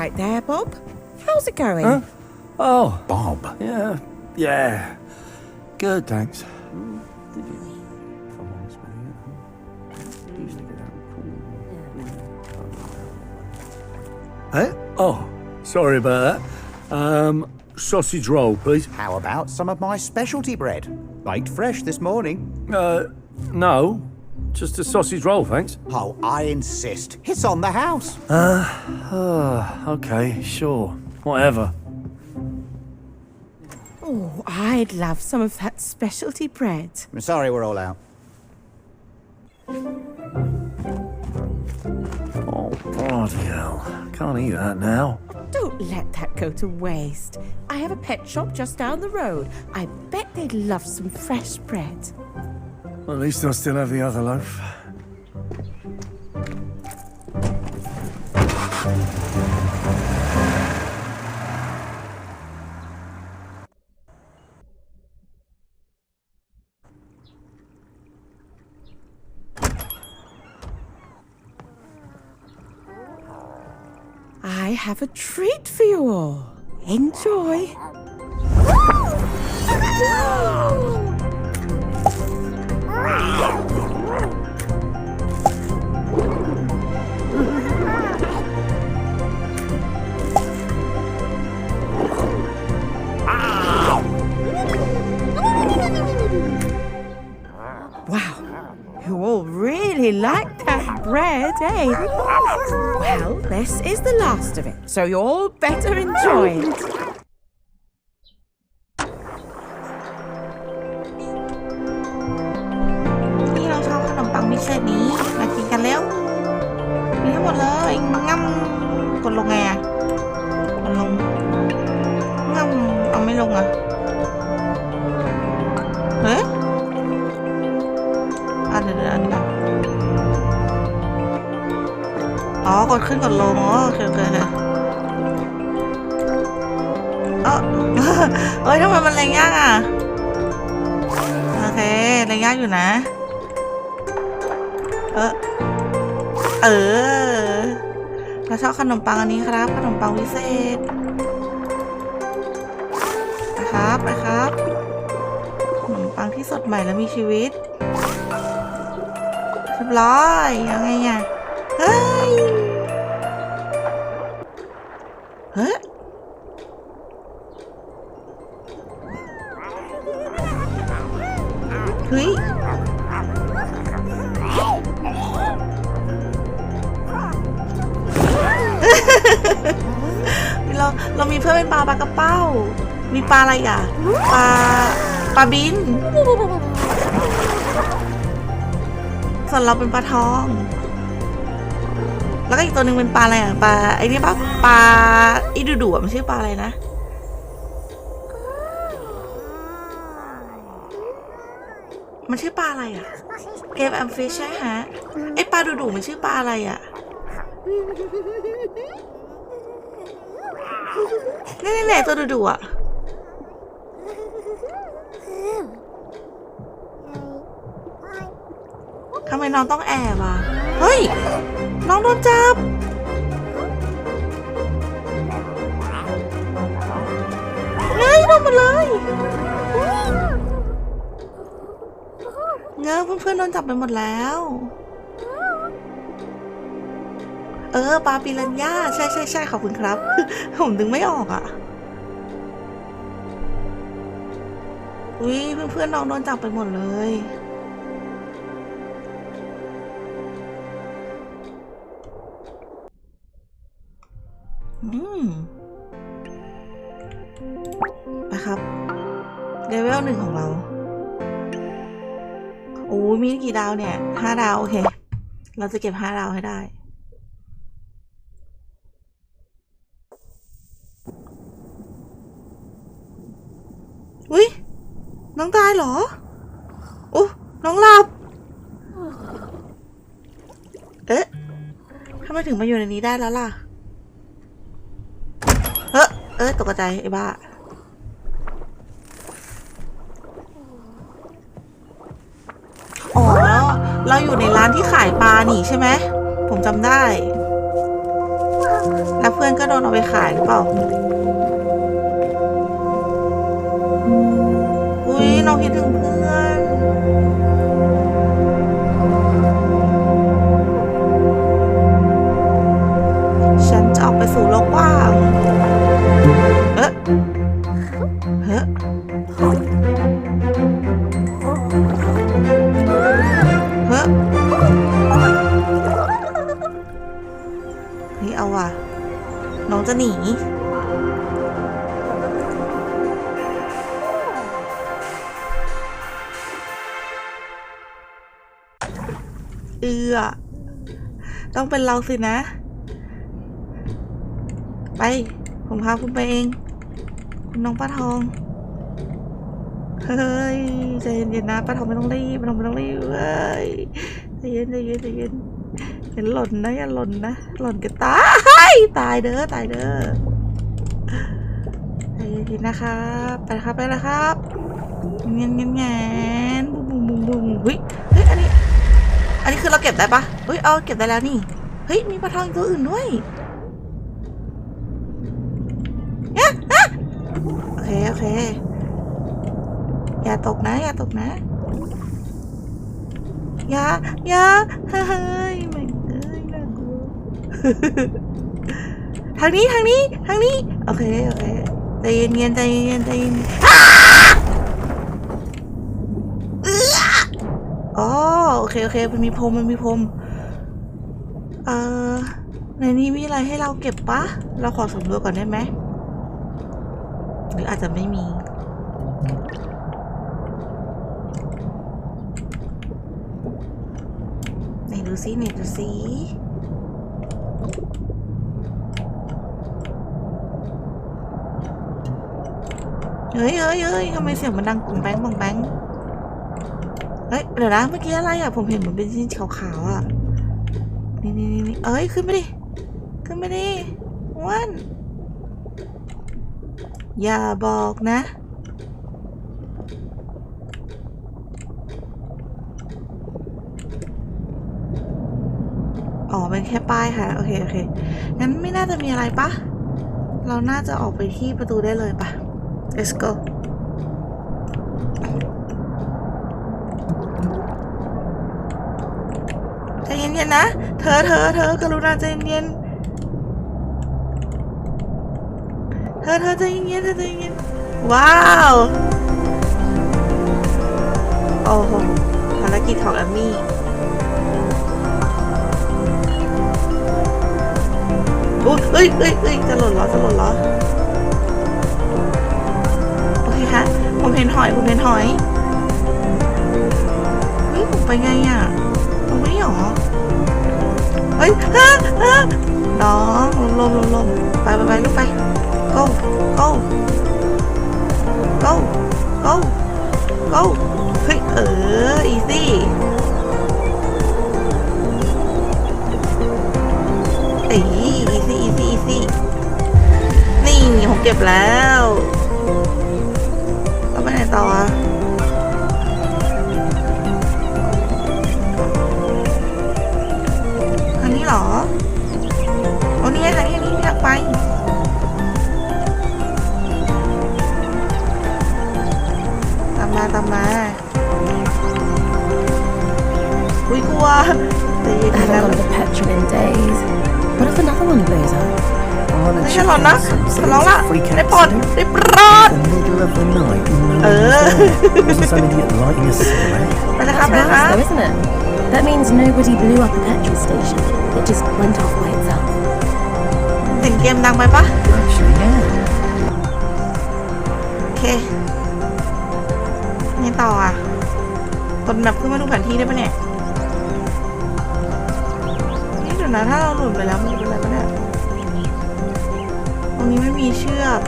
All right there, Bob. How's it going? Huh? Oh, Bob. yeah, yeah. Good, thanks. Hey? Oh, sorry about that. Um, sausage roll, please. How about some of my specialty bread? Baked fresh this morning. Uh, no, just a sausage roll, thanks. Oh, I insist. It's on the house. Uh, okay, sure, whatever. Oh, I'd love some of that specialty bread. I'm sorry we're all out. Oh, bloody hell. Can't eat that now. Don't let that go to waste. I have a pet shop just down the road. I bet they'd love some fresh bread. Well, at least I'll still have the other loaf. I have a treat for you all. Enjoy. like that bread, eh? Well, this is the last of it, so you all better enjoy it. เราชอบขนมปังอันนี้ครับ ขนมปังวิเศษนะครับไปครับขนมปังที่สดใหม่และมีชีวิตเรียบร้อยยังไงอะเฮ้ย ปลาอะไรอะปลาปลาบินส่วนเราเป็นปลาทอง แล้วก็อีกตัวหนึ่งเป็นปลาอะไรอะปลาไอ้นี่ปะปลาอีดูดูอะมันชื่อปลาอะไรนะมันชื่อปลาอะไรอะเกมแอมฟิชใช่ฮะไอปลาดูดูมันชื่อปลาอะไรอะนี่นี่แหละตัวดูดูอะ ทำไมน้องต้องแอบอะ เฮ้ย น้องโดนจับเฮ้ยโดนหมดเลยเงอเพื่อนๆโดนจับไปหมดแล้ว เออปลาปิรันย่า ใช่ใช่ใช่ขอบคุณครับ ผมดึงไม่ออกอะ อุ้ยเพื่อนๆน้องโดนจับไปหมดเลย อืมนะครับเลเวลหนึ่งของเราโอ้มีกี่ดาวเนี่ยห้าดาว โอเค เราจะเก็บห้าดาวให้ได้ อุ้ย น้องตายเหรอ โอ้น้องหลับ เอ๊ะทำไมถึงมาอยู่ในนี้ได้แล้วล่ะเฮ้อเอ้ยตกใจไอ้บ้า อ๋อ เราอยู่ในร้านที่ขายปลาหนีใช่ไหม ผมจำได้ แล้วเพื่อนก็โดนเอาไปขายหรือเปล่า ยเราคิดถึงเพื่อนฉันจะออกไปสู่โลกกว้างเอ๊ะเฮ้เฮ้ ต้องเป็นเราสินะ ไป ผมพาคุณไปเอง คุณน้องป้าทอง เฮ้ยใจเย็นๆนะป้าทองไม่ต้องรีบป้าทองไม่ต้องรีบเว้ยใจเย็นใจเย็นใจเย็นอย่าหล่นนะอย่าหล่นนะหล่นกันตายตายเด้อตายเด้อใจเย็นๆนะครับไปครับไปแล้วครับเงี้ยเงี้ยเงี้ยบุ้มบุ้มบุ้มบุ้มเฮ้ยเฮ้ย อันนี้คือเราเก็บได้ปะเฮ้ยเอาเก็บได้แล้วนี่ เฮ้ยมีปลาทองตัวอื่นด้วยโอเคโอเค อย่าตกนะ อย่าตกนะ อย่าอย่าเฮ้ยไม่เอ้ยน่ากลัวทางนี้ทางนี้ทางนี้ โอเคโอเคใจเย็นใจเย็นใจเย็นๆอ้าเอื้ออ๋อ โอเคโอเค มันมีพรมมันมีพรมเอ่อในนี้มีอะไรให้เราเก็บปะ เราขอสำรวจก่อนได้ไหม หรืออาจจะไม่มี ไหนดูซิไหนดูซิเฮ้ยเฮ้ยเฮ้ยทำไมเสียงมันดังปุ้งแบงปุ้งแบง เฮ้ยเดี๋ยวนะเมื่อกี้อะไรอะ ผมเห็นเหมันเป็นชิ้นขาวๆอะ นี่นี่นี่เอ้ยขึ้นไปดิ ขึ้นไปดิวันอย่าบอกนะ อ๋อเป็นแค่ป้ายค่ะ โอเค โอเค งั้นไม่น่าจะมีอะไรปะ เราน่าจะออกไปที่ประตูได้เลยปะ let's go ใจเย็นๆนะ เธอเธอเธอกรุณาใจเย็นๆเธอเธอใจเย็นๆเธอใจเย็นๆว้าว โอ้โหภารกิจของแอมมี่อุ๊ยเอ้ยเอ้ยเอ้ยจะหล่นเหรอจะหล่นเหรอโอเคฮะผมเห็นหอยผมเห็นหอยเฮ้ยผมไปไงอะผมไม่หรอ เฮ้ยฮะฮะน้องลมลมลมไปไปไปลูกไป go go go go go เฮ้ยเออ easy เอ้ย easy easy easy นี่ผมเก็บแล้วแล้วไปไหนต่ออะ no Uh. one's there. Wasn't some idiot lighting a cigarette? ไปนะครับ It's ไปนะครั nice บ though, isn't it? That means nobody blew up the petrol station. It just went off by itself. เสียงเกมดังไปปะ Actually, yeah. โอเคไงต่ออะกดแบบขึ้นมาดูแผนที่ได้ปะเนี่ยนี่เดี๋ยวนะถ้าเราหลุดไปแล้วมันจะเป็นอะไรปะเนี่ยตรงนี้ไม่มีเชือก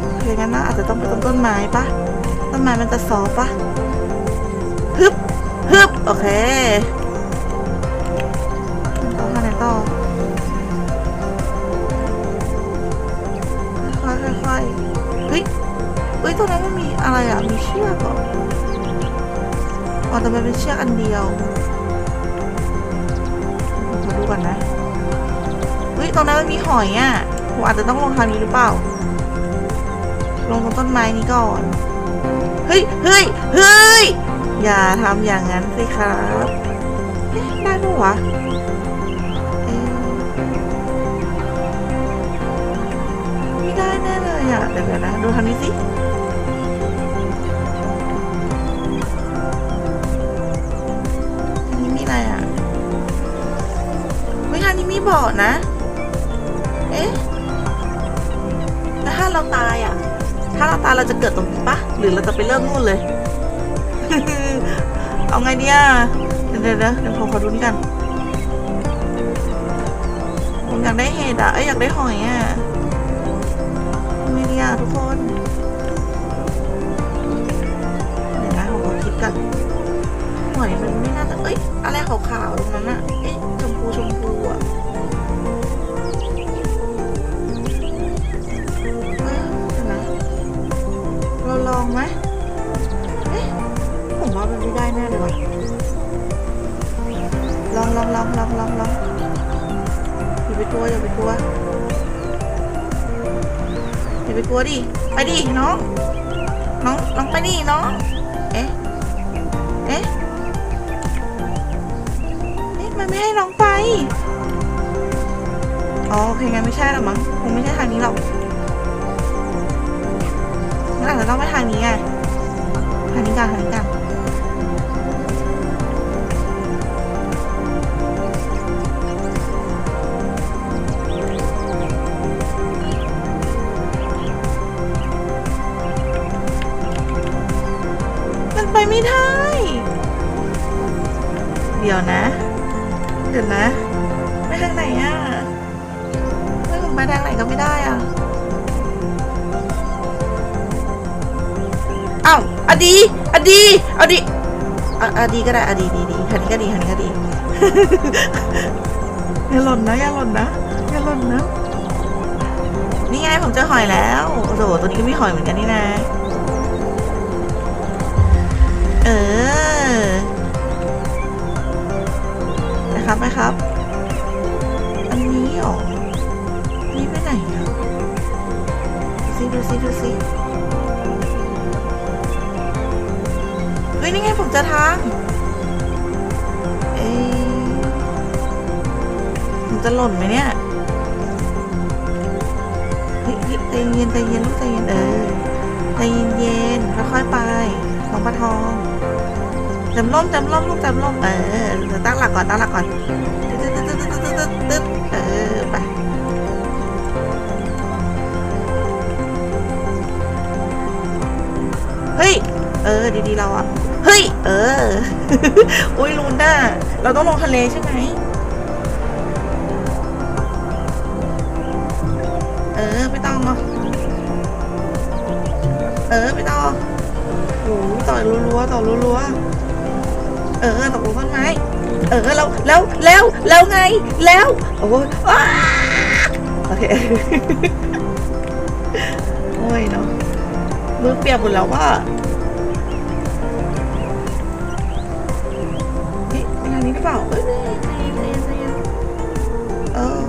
โอเคงั้นน่าอาจจะต้องไปตรงต้นไม้ปะ ต้นไม้มันจะซอฟปะฮึบฮึบโอเคต่อทางไหนต่อค่อยๆค่อยๆเฮ้ยเฮ้ยตรงนั้นมันมีอะไรอะ มีเชือกเหรออ๋อแต่มันเป็นเชือกอันเดียวขอดูก่อนนะเฮ้ยตรงนั้นมันมีหอยอะผมอาจจะต้องลงทางนี้หรือเปล่า ลงตรงต้นไม้นี้ก่อน เฮ้ยเฮ้ยเฮ้ยอย่าทำอย่างนั้นสิครับได้ปะวะไม่ได้แน่เลยอะเดี๋ยวนะดูทางนี้สินนี้มีอะไรอะเฮ้ยทางนี้มีบ่อนะ เอ๊ะแล้วถ้าเราตายอะ ถ้าเราตายเราจะเกิดตรงนี้ปะหรือเราจะไปเริ่มนู่นเลย เอาไงเนี่ยเดี๋ยวเดี๋ยวเดี๋ยวเดี๋ยวผมขอดูนี่กันผมอยากได้เห็ดอะเอ้ยอยากได้หอยอะทำไดีอะทุกคนเดี๋ยวนะผมขอคิดกันหอยมันไม่น่าจะเอ้ยอะไรขาวๆตรงนั้นอะเอ๊ะชมพูชมพูอะ องไหมเอ๊ะผมว่ามันไม่ได้แน่เลยว่ะลองลองลองลองลองลองอย่าไปกลัวอย่าไปกลัวอย่าไปกลัวดิ ไปดิน้อง น้องน้องไปดิน้อง เอ๊ะ เอ๊ะเอ๊ะมันไม่ให้น้องไป อ๋อโอเคงั้นไม่ใช่หรอมั้ง คงไม่ใช่ทางนี้หรอก อาจจะต้องไปทางนี้ไงทางนี้กันทางนี้กันมันไปไม่ได้ เดี๋ยวนะ เดี๋ยวนะ ไปทางไหนอะไม่ผมไปทางไหนก็ไม่ได้อะ ดีอดีอดีอดีก็ได้อดีดีดีคันนี้ก็ดีคันนี้ก็ดีอย่าหล่นนะอย่าหล่นนะอย่าหล่นนะนี่ไงผมเจอหอยแล้วโอ้โหตัวนี้ก็มีหอยเหมือนกันนี่นะเออนะครับไหมครับ อันนี้หรอนี่ไปไหนอะดูสิดูสิดูสิ นี่ไงผมจะทางเอ๊ะผมจะหล่นไหมเนี่ยเฮ้ยใจเย็นใจเย็นลูกใจเย็นเออใจเย็นเย็นค่อยๆไปน้องปลาทองจำล่มจำล่มลูกจำล่มเออเดี๋ยวตั้งหลักก่อนตั้งหลักก่อนตึ๊ดตึ๊ดตึ๊ดตึ๊ดตึ๊ดตึ๊ดเออไปเฮ้ย เออ ดีๆ เราอะ ฮ้ย เออ อุ้ยลูน่า เราต้องลงทะเลใช่ไหม เออ ไม่ต้องเนาะเออ ไม่ต้องโอ้ยต่อยรัวๆต่อยรัวๆเออตกลงต้นไม้ เออ แล้ว แล้ว แล้ว แล้วไง แล้ว โอ้ยโอเค โอ้ยเนาะมือเปียกหมดแล้วว่า นี้หรือเปล่าเอ้ยเย็นใจเย็นใจเย็นเออ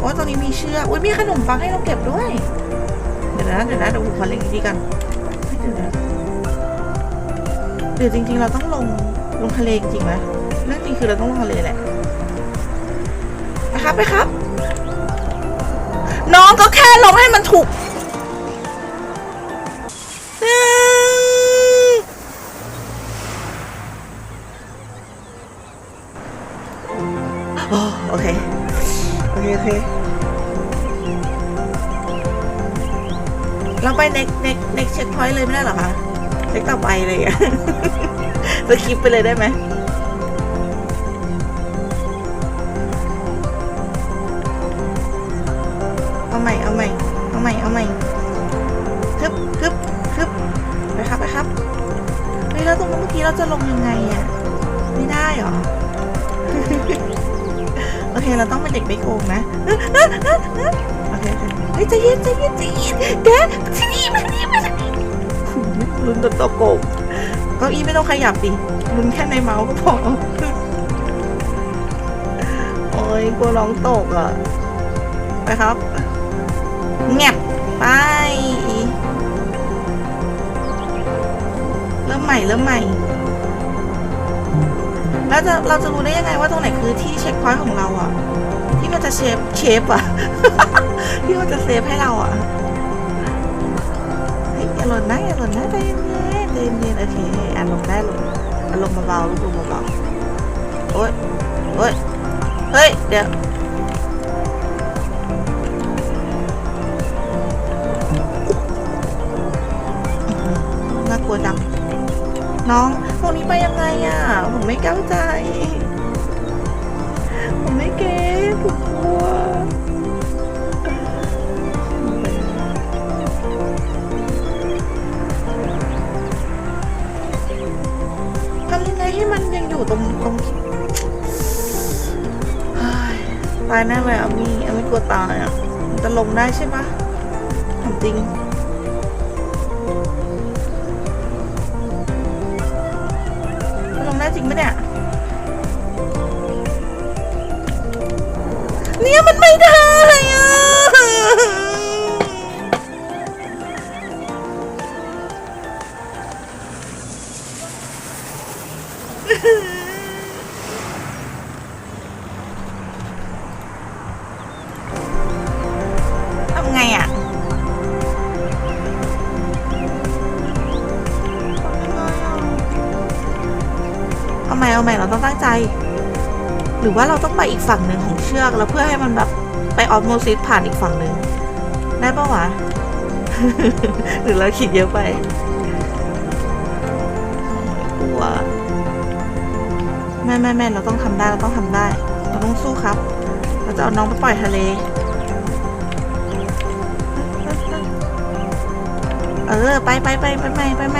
โอ้ยตรงนี้มีเชือกอุ้ยมีขนมปังให้เราเก็บด้วย เดี๋ยวนะเดี๋ยวนะเดี๋ยวผมขอเล็งดีกันเดี๋ยวนะหรือจริง ๆ เราต้องลงลงทะเลจริงไหมเรื่องจริงคือเราต้องลงทะเลแหละไปครับไปครับ น้องก็แค่ลงให้มันถูก เราไป next next next checkpoint เลยไม่ได้หรอคะเล็กต่อไปเลยอะสคิปไปเลยได้ไหมเอาใหม่เอาใหม่เอาใหม่เอาใหม่ฮึบฮึบฮึบไปครับไปครับเฮ้ยแล้วตรงเมื่อกี้เราจะลงยังไงอะไม่ได้หรอ โอเค เราต้องเป็นเด็กไม่โกงนะโอเคเคเฮ้ยใจเย็นใจเย็นใจเย็นแกที่นี่มาที่นี่มาที่นี่ลุ้นตัวโตโกงเก้าอี้ไม่ต้องขยับดิลุ้นแค่ในเมาส์ก็พอยกลัวน้องตกอะไปครับเงียบไปเริ่มใหม่เริ่มใหม่ แล้วจะเราจะรู้ได้ยังไงว่าตรงไหนคือที่เช็คพอยต์ของเราอะที่มันจะเชฟเชฟอะที่มันจะเซฟให้เราอะเฮ้ยอย่าหล่นนะอย่าหล่นนะใจเย็นใจเย็นโอเคอารมณ์ได้ลงอารมณ์เบาๆลูกดูเบาๆโอ๊ยโอ๊ยเฮ้ยเดี๋ยวน่ากลัวจังน้อง ตรงนี้ไปยังไงอะ ผมไม่เข้าใจ ผมไม่เก็ตผมกลัวทำยังไงให้มันยังอยู่ตรงตรงตายแน่เลยอะมีอะไม่กลัวตายอะ มันจะลงได้ใช่ปะถามจริง รือว่าเราต้องไปอีกฝั่งหนึ่งของเชือก แล้วเพื่อให้มันแบบไปออฟโมซิสผ่านอีกฝั่งหนึ่งได้ปะวะ หรือเราคิดเยอะไปกลัวแม่แม่แม่เราต้องทำได้เราต้องทำได้ เราต้องสู้ครับ เราจะเอาน้องไปปล่อยทะเล เออ ไปไปไปไปไปไปไป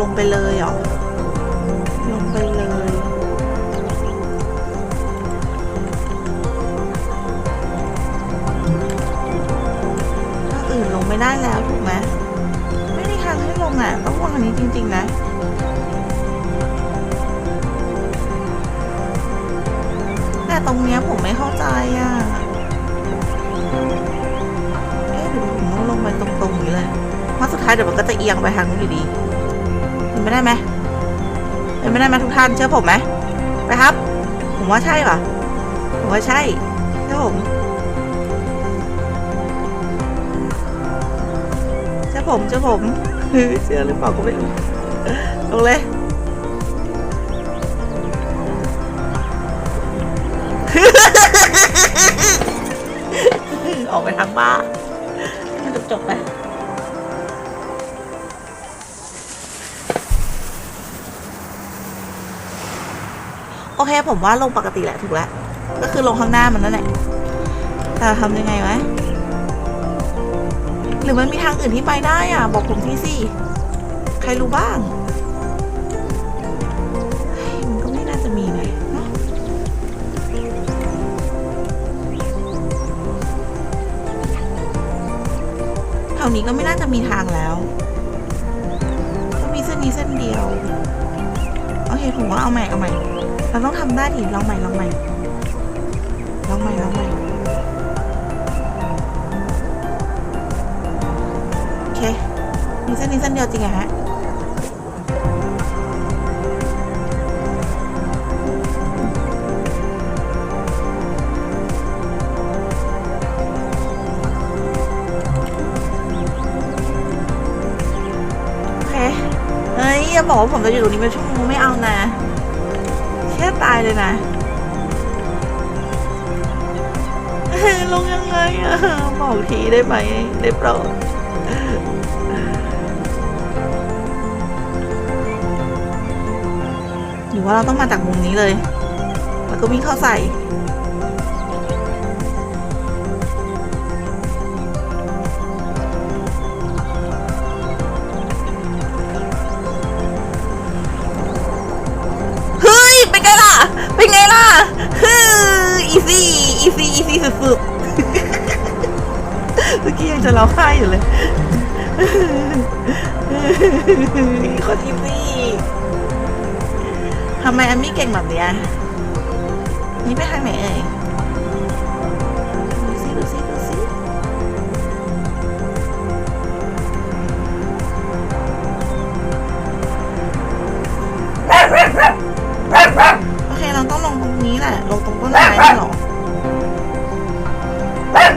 ลงไปเลยเหรอ ลงไปเลย ถ้าอื่นลงไม่ได้แล้วถูกไหมไม่มีทางให้ลงอะ ต้องวางนี้จริง ๆ นะแต่ตรงเนี้ยผมไม่เข้าใจอะเอ๊ะหรือผมต้องลงไปตรงๆอย่างนี้เลยเพราะสุดท้ายเดี๋ยวมันก็จะเอียงไปทางนู้นอยู่ดี เป็นไม่ได้ไหมเป็นไม่ได้ไหมทุกท่านเชื่อผมไหมไปครับ ผมว่าใช่ป่ะผมว่าใช่เชื่อผมเชื่อผมเชื่อผมเชื่อหรือเปล่าก็ไม่รู้ลงเลยออกไปทางบ้านมันจบจบไป อเคผมว่าลงปกติแหละถูกแล้ว ก็คือลงข้างหน้ามันนั่นแหละแต่ทำยังไงวะหรือมันมีทางอื่นที่ไปได้อะ บอกผมทีสิใครรู้บ้างมันก็ไม่น่าจะมีเลยเนาะแถวนี้ก็ไม่น่าจะมีทางแล้วก็มีเส้นนี้เส้นเดียว โอเค ผมว่าเอาใหม่เอาใหม่ เราต้องทำได้ดิลองใหม่ลองใหม่ลองใหม่ลองใหม่โอเค มีเส้นนี้เส้นเดียวจริงอะฮะโอเคเอ้ยอย่าบอกว่าผมจะอยู่ตรงนี้เป็นชั่วโมงไม่เอานะแค่ายเลยนะลงยังไงอะบอกทีได้ไหมได้โปรดหรือว่าเราต้องมาจากมุมนี้เลย แล้วก็วิ่งเข้าใส่ อีซี่อีซี่อีซี่สุดๆเมื่อกี้ยังจะร้องไห้อยู่เลยคนอีซี่ทำไมอันมี่เก่งแบบเนี้ยนี่ไปทางไหนเอ่ยดูสิดูสิดูสิโอเคเราต้องลงตรงนี้แหละ ลงตรงต้นไม้นี่เหรอ บอล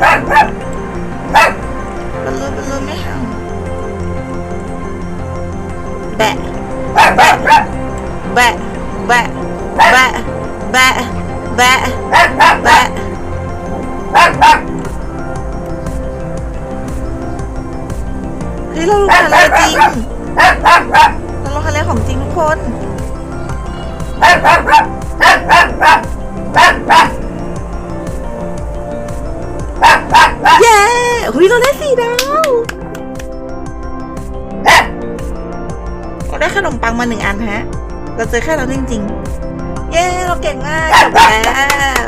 ลูนบอลลูนไม่เห่าแบะแบะแบะแบะแบะแบะแบะแบะเฮ้ยเราลงทะเลจริงเราลงทะเลของจริงทุกคน ย้หุยเราได้สี่ดาวเราได้ขนมปังมาหนึ่งอันฮะ เราเจอแค่เราจริงๆ เย้ เราเก่งมากจบแล้ว